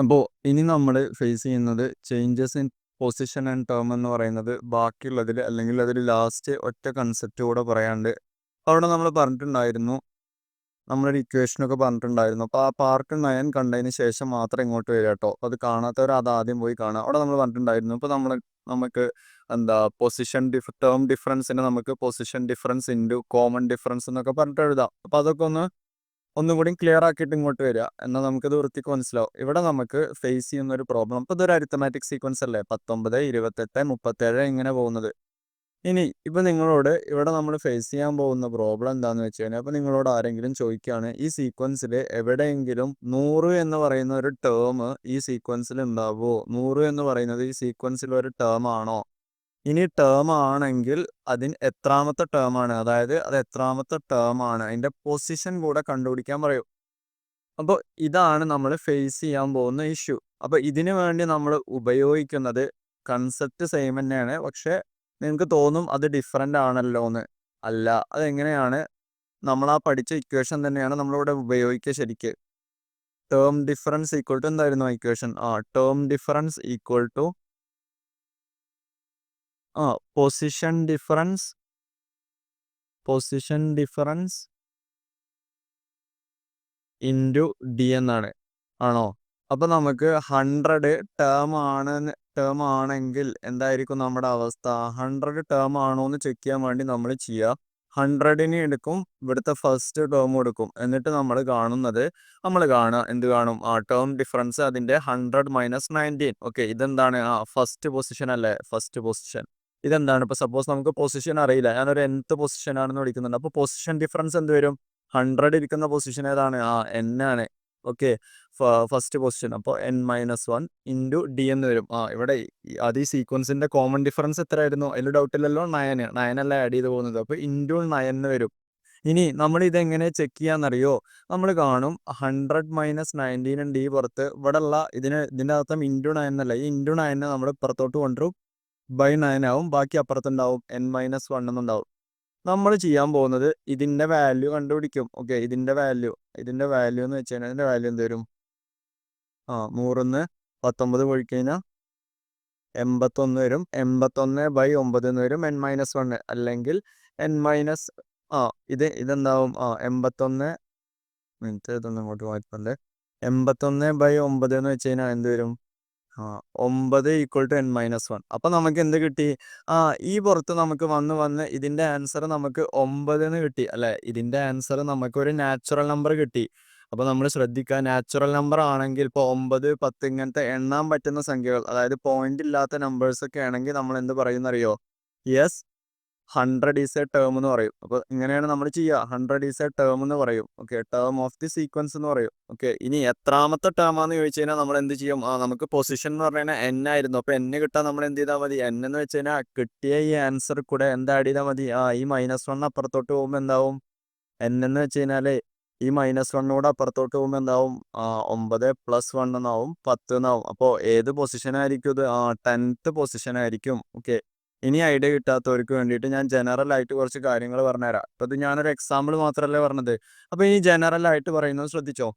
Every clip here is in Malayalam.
അപ്പോൾ ഇനി നമ്മൾ ഫേസ് ചെയ്യുന്നത് changes in position and term എന്ന് പറയുന്നത് ബാക്കിയുള്ളതിൽ അല്ലെങ്കിൽ അതിൽ ലാസ്റ്റ് ഒറ്റ കൺസെപ്റ്റ് കൂടെ പറയാണ്ട് അവിടെ നമ്മൾ പറഞ്ഞിട്ടുണ്ടായിരുന്നു. നമ്മളൊരു ഇക്വേഷനൊക്കെ പറഞ്ഞിട്ടുണ്ടായിരുന്നു. അപ്പോൾ ആ പാർക്ക് നയൻ കണ്ടതിന് ശേഷം മാത്രം ഇങ്ങോട്ട് വരിക കേട്ടോ. അപ്പോൾ അത് കാണാത്തവർ അത് ആദ്യം പോയി കാണുക. അവിടെ നമ്മൾ പറഞ്ഞിട്ടുണ്ടായിരുന്നു. ഇപ്പോൾ നമ്മൾ നമുക്ക് എന്താ പൊസിഷൻ ഡിഫ് ടേം ഡിഫറൻസിന് നമുക്ക് position difference into common difference എന്നൊക്കെ പറഞ്ഞിട്ട് എഴുതാം. അപ്പോൾ അതൊക്കെ ഒന്ന് ഒന്നും കൂടി ക്ലിയർ ആക്കിയിട്ട് ഇങ്ങോട്ട് വരിക എന്നാൽ നമുക്കിത് വൃത്തിക്ക് മനസ്സിലാവും. ഇവിടെ നമുക്ക് ഫേസ് ചെയ്യുന്ന ഒരു പ്രോബ്ലം ഇപ്പോൾ ഇതൊരു അരിത്തമാറ്റിക് സീക്വൻസ് അല്ലേ? പത്തൊമ്പത് ഇരുപത്തെട്ട് മുപ്പത്തേഴ് ഇങ്ങനെ പോകുന്നത്. ഇനി ഇപ്പം നിങ്ങളോട് ഇവിടെ നമ്മൾ ഫേസ് ചെയ്യാൻ പോകുന്ന പ്രോബ്ലം എന്താണെന്ന് വെച്ച് കഴിഞ്ഞാൽ അപ്പോൾ നിങ്ങളോട് ആരെങ്കിലും ചോദിക്കുകയാണ് ഈ സീക്വൻസിൽ എവിടെയെങ്കിലും നൂറ് എന്ന് പറയുന്ന ഒരു ടേം ഈ സീക്വൻസിൽ ഉണ്ടാവുമോ? നൂറ് എന്ന് പറയുന്നത് ഈ സീക്വൻസിൽ ഒരു ടേം ആണോ? ഇനി ടേം ആണെങ്കിൽ അതിന് എത്രാമത്തെ ടേം ആണ്. അതായത് അത് എത്രാമത്തെ ടേം ആണ്. അതിന്റെ പൊസിഷൻ കൂടെ കണ്ടുപിടിക്കാൻ പറയും. അപ്പോൾ ഇതാണ് നമ്മൾ ഫേസ് ചെയ്യാൻ പോകുന്ന ഇഷ്യൂ അപ്പോൾ ഇതിനു വേണ്ടി നമ്മൾ ഉപയോഗിക്കുന്നത് കൺസെപ്റ്റ് സെയിം തന്നെയാണ്. പക്ഷേ നിങ്ങൾക്ക് തോന്നും അത് ഡിഫറെന്റ് ആണല്ലോ എന്ന്. അല്ല അതെങ്ങനെയാണ് നമ്മൾ ആ പഠിച്ച ഇക്വേഷൻ തന്നെയാണ് നമ്മളിവിടെ ഉപയോഗിക്കുക ശരിക്ക്. ടേം ഡിഫറൻസ് ഈക്വൽ ടു എന്തായിരുന്നു ഇക്വേഷൻ ആ ടേം ഡിഫറൻസ് ഈക്വൽ ടു ആ position difference position difference into D എന്നാണ്. ആണോ? അപ്പൊ നമുക്ക് ഹൺഡ്രഡ് ടേം ആണ് ടേം ആണെങ്കിൽ എന്തായിരിക്കും നമ്മുടെ അവസ്ഥ? ഹൺഡ്രഡ് ടേം ആണോ എന്ന് ചെക്ക് ചെയ്യാൻ വേണ്ടി നമ്മൾ ചെയ്യുക ഹൺഡ്രഡിന് എടുക്കും ഇവിടുത്തെ ഫസ്റ്റ് ടേം എടുക്കും. എന്നിട്ട് നമ്മൾ കാണുന്നത് നമ്മൾ കാണുക എന്ത് കാണും? ആ ടേം ഡിഫറൻസ് അതിന്റെ ഹൺഡ്രഡ് മൈനസ് നയന്റീൻ ഓക്കെ ഇതെന്താണ്? ആ ഫസ്റ്റ് പൊസിഷൻ അല്ലേ? ഫസ്റ്റ് പൊസിഷൻ ഇതെന്താണ്? ഇപ്പൊ സപ്പോസ് നമുക്ക് പൊസിഷൻ അറിയില്ല. ഞാനൊരു എന്ത് പൊസിഷൻ ആണെന്ന് വിളിക്കുന്നുണ്ട്. അപ്പോൾ പൊസിഷൻ ഡിഫറൻസ് എന്ത് വരും? ഹൺഡ്രഡ് ഇരിക്കുന്ന പൊസിഷൻ ഏതാണ്? ആ എൻ ആണ്. ഓക്കെ ഫസ്റ്റ് പൊസിഷൻ അപ്പോൾ N minus one into D എന്ന് വരും. ആ ഇവിടെ അത് ഈ സീക്വൻസിന്റെ കോമൺ ഡിഫറൻസ് എത്ര ആയിരുന്നു അതിൽ ഡൗട്ട് ഇല്ലല്ലോ? നയൻ നയൻ അല്ല ആഡ് ചെയ്ത് പോകുന്നത്. അപ്പോൾ ഇന്റു നയൻ എന്ന് വരും. ഇനി നമ്മൾ ഇതെങ്ങനെ ചെക്ക് ചെയ്യാന്നറിയോ? നമ്മൾ കാണും ഹൺഡ്രഡ് മൈനസ് നയന്റീൻ ഡി പുറത്ത്. ഇവിടെ ഉള്ള ഇതിന് ഇതിന്റെ അർത്ഥം ഇന്റു നയൻ എന്നല്ല. ഈ ഇന്റു നയനെ നമ്മൾ പുറത്തോട്ട് കൊണ്ടുവരും. ബൈ നയൻ ആവും. ബാക്കി അപ്പുറത്തുണ്ടാവും. എൻ മൈനസ് വൺ എന്നുണ്ടാവും. നമ്മൾ ചെയ്യാൻ പോകുന്നത് ഇതിന്റെ വാല്യൂ കണ്ടുപിടിക്കും. ഓക്കെ ഇതിന്റെ വാല്യൂ ഇതിന്റെ വാല്യൂ എന്ന് വെച്ച് കഴിഞ്ഞാൽ ഇതിന്റെ വാല്യൂ എന്ത് വരും? ആ നൂറിന്ന് പത്തൊമ്പത് കഴിഞ്ഞാൽ എൺപത്തൊന്ന് വരും. എൺപത്തൊന്ന് ബൈ ഒമ്പത് എന്ന് വരും. എൻ മൈനസ് വൺ അല്ലെങ്കിൽ എൻ മൈനസ് ആ ഇത് ഇതെന്താവും? ആ എൺപത്തൊന്ന് മിനിറ്റ് ഇതൊന്നും ഇങ്ങോട്ട് മാറ്റുന്നുണ്ട് എൺപത്തൊന്ന് ബൈ ഒമ്പത് എന്ന് വെച്ച് കഴിഞ്ഞാൽ എന്ത് വരും? ആ ഒമ്പത് equal to N minus one അപ്പൊ നമുക്ക് എന്ത് കിട്ടി? ആ ഈ പുറത്ത് നമുക്ക് വന്ന് വന്ന് ഇതിന്റെ ആൻസർ നമുക്ക് ഒമ്പത് എന്ന് കിട്ടി അല്ലെ? ഇതിന്റെ ആൻസർ നമുക്ക് ഒരു നാച്ചുറൽ നമ്പർ കിട്ടി. അപ്പൊ നമ്മൾ ശ്രദ്ധിക്കുക നാച്ചുറൽ നമ്പർ ആണെങ്കിൽ ഇപ്പോൾ ഒമ്പത് പത്ത് ഇങ്ങനത്തെ എണ്ണാൻ പറ്റുന്ന സംഖ്യകൾ അതായത് പോയിന്റ് ഇല്ലാത്ത നമ്പേഴ്സ് ഒക്കെ ആണെങ്കിൽ നമ്മൾ എന്ത് പറയുന്നറിയോ? Yes hundred is a term എന്ന് പറയും. അപ്പോൾ ഇങ്ങനെയാണ് നമ്മൾ ചെയ്യുക. ഹൺഡ്രഡ് ഈസ് എ ടേം എന്ന് പറയും. Okay term of the sequence എന്ന് പറയും. ഓക്കെ ഇനി എത്രാമത്തെ ടേം ആണെന്ന് ചോദിച്ചു കഴിഞ്ഞാൽ നമ്മൾ എന്ത് ചെയ്യും? നമുക്ക് പൊസിഷൻ എന്ന് പറഞ്ഞാൽ എൻ ആയിരുന്നു. അപ്പോൾ എൻ കിട്ടാൻ നമ്മൾ എന്ത് ചെയ്താൽ മതി? എൻ എന്ന് വെച്ച് കഴിഞ്ഞാൽ കിട്ടിയ ഈ ആൻസർ കൂടെ എന്താ ആഡ് ചെയ്താൽ മതി? ആ ഈ മൈനസ് വൺ അപ്പുറത്തോട്ട് പോകുമ്പോൾ എന്താവും? എൻ എന്ന് വെച്ച് കഴിഞ്ഞാൽ ഈ മൈനസ് വണ്ണൂടെ അപ്പുറത്തോട്ട് പോകുമ്പോൾ എന്താവും? ഒമ്പത് പ്ലസ് വൺ എന്നാവും പത്ത് എന്നാവും. അപ്പോൾ ഏത് പൊസിഷൻ ആയിരിക്കും ഇത്? ടെൻത്ത് പൊസിഷൻ ആയിരിക്കും. ഓക്കെ ഇനി ഐഡിയ കിട്ടാത്തവർക്ക് വേണ്ടിയിട്ട് ഞാൻ ജനറൽ ആയിട്ട് കുറച്ച് കാര്യങ്ങൾ പറഞ്ഞുതരാം. അപ്പൊ ഇത് ഞാനൊരു എക്സാമ്പിൾ മാത്രമല്ലേ പറഞ്ഞത്. അപ്പൊ ഇനി ജനറൽ ആയിട്ട് പറയുന്നത് ശ്രദ്ധിച്ചോ?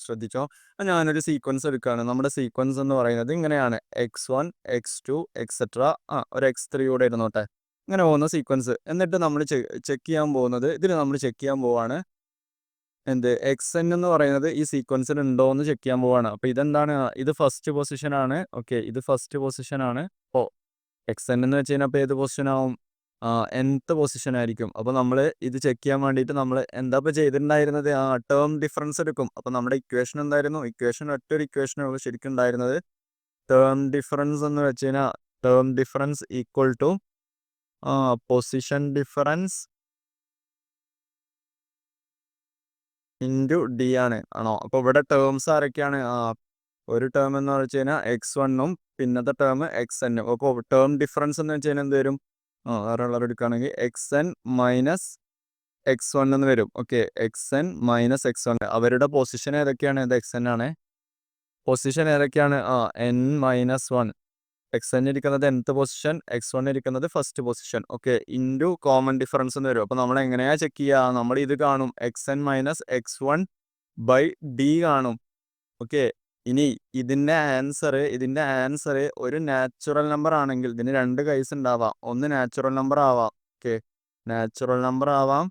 ശ്രദ്ധിച്ചോ? ഞാനൊരു സീക്വൻസ് എടുക്കുകയാണ് നമ്മുടെ സീക്വൻസ് എന്ന് പറയുന്നത് ഇങ്ങനെയാണ്. X one X two etcetera ആ ഒരു എക്സ് ത്രീ കൂടെ ഇരുന്നോട്ടെ. ഇങ്ങനെ പോകുന്ന സീക്വൻസ് എന്നിട്ട് നമ്മൾ ചെക്ക് ചെയ്യാൻ പോകുന്നത് ഇതിൽ നമ്മൾ ചെക്ക് ചെയ്യാൻ പോവാണ്. എന്ത്? എക്സ് എൻ എന്ന് പറയുന്നത് ഈ സീക്വൻസിൽ ഉണ്ടോ എന്ന് ചെക്ക് ചെയ്യാൻ പോവാണ്. അപ്പൊ ഇതെന്താണ്? ഇത് ഫസ്റ്റ് പൊസിഷൻ ആണ്. ഓക്കെ ഇത് ഫസ്റ്റ് പൊസിഷൻ ആണ് ഓ എക്സ് എൻ എന്ന് വെച്ച് കഴിഞ്ഞാൽ അപ്പോൾ ഏത് പൊസിഷൻ ആവും? എന്ത് പൊസിഷൻ ആയിരിക്കും. അപ്പോൾ നമ്മൾ ഇത് ചെക്ക് ചെയ്യാൻ വേണ്ടിയിട്ട് നമ്മൾ എന്താ ഇപ്പോൾ ചെയ്തിട്ടുണ്ടായിരുന്നത്? ആ ടേം ഡിഫറൻസ് എടുക്കും. അപ്പോൾ നമ്മുടെ ഇക്വേഷൻ എന്തായിരുന്നു? ഇക്വേഷൻ ഒറ്റൊരു ഇക്വേഷനുള്ളൂ ശരിക്കും ഉണ്ടായിരുന്നത്. ടേം ഡിഫറൻസ് എന്ന് വെച്ച് കഴിഞ്ഞാൽ term difference equal to position difference into D ആണ്. ആണോ? അപ്പോൾ ഇവിടെ ടേംസ് ആരൊക്കെയാണ്? ഒരു ടേം എന്ന് വെച്ച് കഴിഞ്ഞാൽ എക്സ് വണ്ണും പിന്നത്തെ ടേം എക്സ് എന്നും അപ്പോൾ ടേം ഡിഫറൻസ് എന്ന് വെച്ച് കഴിഞ്ഞാൽ എന്ത് വരും? ആ വേറെ ഉള്ളവർ എടുക്കുകയാണെങ്കിൽ X N minus X one എന്ന് വരും. Okay X N minus X one അവരുടെ പൊസിഷൻ ഏതൊക്കെയാണ്? ഇത് എക്സ് എൻ ആണ്. പൊസിഷൻ ഏതൊക്കെയാണ്? ആ N minus one X N ഇരിക്കുന്നത് എന്ത് പൊസിഷൻ എക്സ് വൺ ഇരിക്കുന്നത് first position okay into common difference എന്ന് വരും. അപ്പോൾ നമ്മൾ എങ്ങനെയാ ചെക്ക് ചെയ്യുക? നമ്മൾ ഇത് കാണും. X N minus X one by D കാണും. ഓക്കെ ഇനി ഇതിന്റെ ആൻസർ ഇതിന്റെ ആൻസർ ഒരു നാച്ചുറൽ നമ്പർ ആണെങ്കിൽ ഇതിന് രണ്ട് കേസ് ഉണ്ടാവാം. ഒന്ന് നാച്ചുറൽ നമ്പർ ആവാം. ഓക്കെ നാച്ചുറൽ നമ്പർ ആവാം.